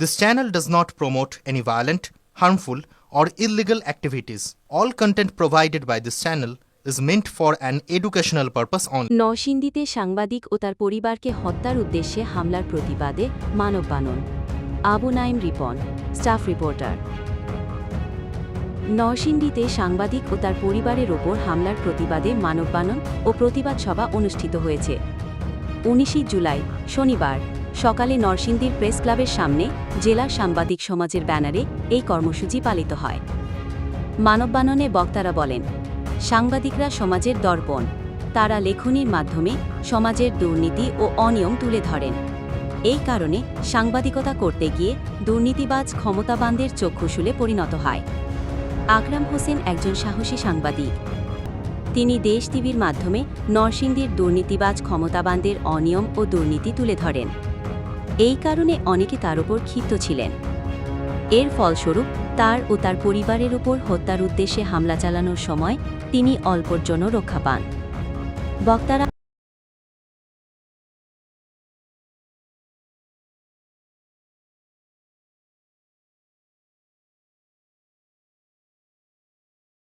This channel does not promote any violent, harmful, or illegal activities. All content provided by this channel is meant for an educational purpose only. নরসিংদীতে সাংবাদিক ও তার পরিবারকে হত্যার উদ্দেশ্যে হামলার প্রতিবাদে মানববানন আবু নাইম রিপন স্টাফ রিপোর্টার নরসিংদীতে সাংবাদিক ও তার পরিবারের ওপর হামলার প্রতিবাদে মানববানন ও প্রতিবাদ সভা অনুষ্ঠিত হয়েছে উনিশে জুলাই শনিবার সকালে নরসিংদীর প্রেস ক্লাবের সামনে জেলা সাংবাদিক সমাজের ব্যানারে এই কর্মসূচি পালিত হয়। মানববাননে বক্তারা বলেন, সাংবাদিকরা সমাজের দর্পণ। তারা লেখনির মাধ্যমে সমাজের দুর্নীতি ও অনিয়ম তুলে ধরেন। এই কারণে সাংবাদিকতা করতে গিয়ে দুর্নীতিবাজ ক্ষমতাবানদের চক্ষুশুলে পরিণত হয়। আকরাম হোসেন একজন সাহসী সাংবাদিক। তিনি দেশ টিভির মাধ্যমে নরসিংদীর দুর্নীতিবাজ ক্ষমতাবানদের অনিয়ম ও দুর্নীতি তুলে ধরেন। এই কারণে অনেকে তার উপর ক্ষিপ্ত ছিলেন। এর ফলস্বরূপ তার ও তার পরিবারের উপর হত্যার উদ্দেশ্যে হামলা চালানোর সময় তিনি অল্পর জন্য রক্ষা পান। বক্তারা